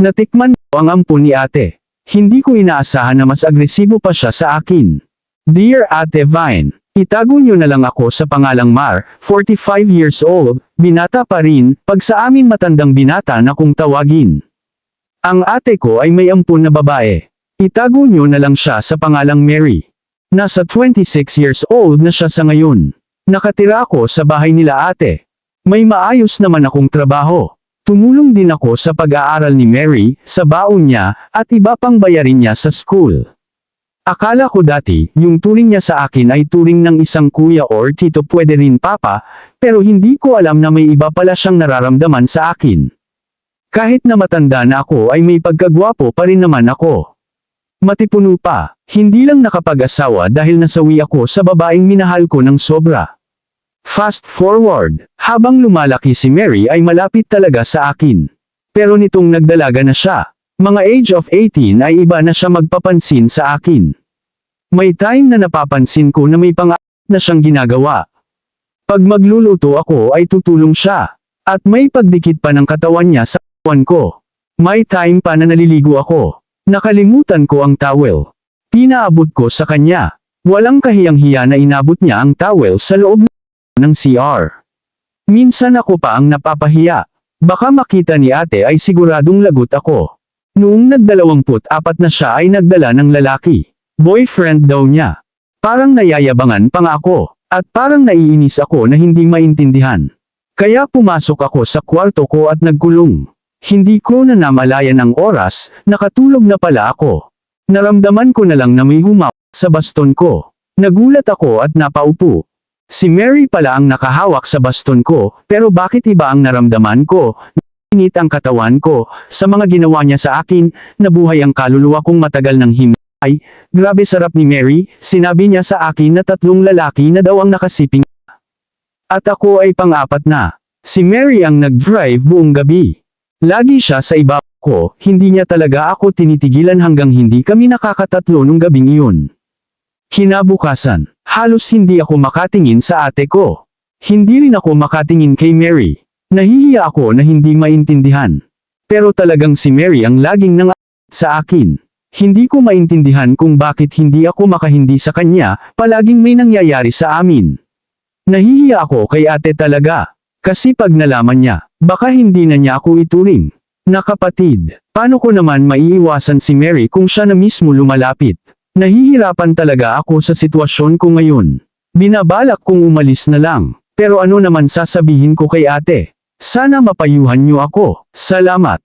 Natikman ko ang ampun ni ate. Hindi ko inaasahan na mas agresibo pa siya sa akin. Dear Ate Vine, itago niyo na lang ako sa pangalang Mar, 45 years old, binata pa rin, pag sa amin matandang binata na kung tawagin. Ang ate ko ay may ampun na babae. Itago niyo na lang siya sa pangalang Mary. Nasa 26 years old na siya sa ngayon. Nakatira ako sa bahay nila ate. May maayos naman akong trabaho. Tumulong din ako sa pag-aaral ni Mary, sa baon niya, at iba pang bayarin niya sa school. Akala ko dati, yung turing niya sa akin ay turing ng isang kuya or tito pwede rin papa, pero hindi ko alam na may iba pala siyang nararamdaman sa akin. Kahit na matanda na ako ay may pagkagwapo pa rin naman ako. Matipuno pa, hindi lang nakapag-asawa dahil nasawi ako sa babaeng minahal ko ng sobra. Fast forward, habang lumalaki si Mary ay malapit talaga sa akin. Pero nitong nagdalaga na siya, mga age of 18 ay iba na siya magpapansin sa akin. May time na napapansin ko na may pang na siyang ginagawa. Pag magluluto ako ay tutulong siya. At may pagdikit pa ng katawan niya sa katawan ko. May time pa na naliligo ako. Nakalimutan ko ang towel. Pinaabot ko sa kanya. Walang kahiyang-hiya na inabot niya ang towel sa loob ng CR. Minsan ako pa ang napapahiya. Baka makita ni ate ay siguradong lagot ako. Noong nagdalawamput apat na siya ay nagdala ng lalaki. Boyfriend daw niya. Parang nayayabangan pa nga ako. At parang naiinis ako na hindi maintindihan. Kaya pumasok ako sa kwarto ko at nagkulong. Hindi ko na namalayan ang oras, nakatulog na pala ako. Naramdaman ko na lang na may humaw sa baston ko. Nagulat ako at napaupo. Si Mary pala ang nakahawak sa baston ko, pero bakit iba ang naramdaman ko? Init ang katawan ko, sa mga ginawa niya sa akin, nabuhay ang kaluluwa kong matagal ng himay. Grabe sarap ni Mary, sinabi niya sa akin na tatlong lalaki na daw ang nakasiping. At ako ay pang-apat na. Si Mary ang nag-drive buong gabi. Lagi siya sa iba ko, hindi niya talaga ako tinitigilan hanggang hindi kami nakakatatlo nung gabing iyon. Kinabukasan, halos hindi ako makatingin sa ate ko. Hindi rin ako makatingin kay Mary. Nahihiya ako na hindi maintindihan. Pero talagang si Mary ang laging nang sa akin. Hindi ko maintindihan kung bakit hindi ako makahindi sa kanya, palaging may nangyayari sa amin. Nahihiya ako kay ate talaga. Kasi pag nalaman niya, baka hindi na niya ako ituring. Nakapatid, paano ko naman maiiwasan si Mary kung siya na mismo lumalapit? Nahihirapan talaga ako sa sitwasyon ko ngayon. Binabalak kong umalis na lang, pero ano naman sasabihin ko kay ate? Sana mapayuhan niyo ako. Salamat.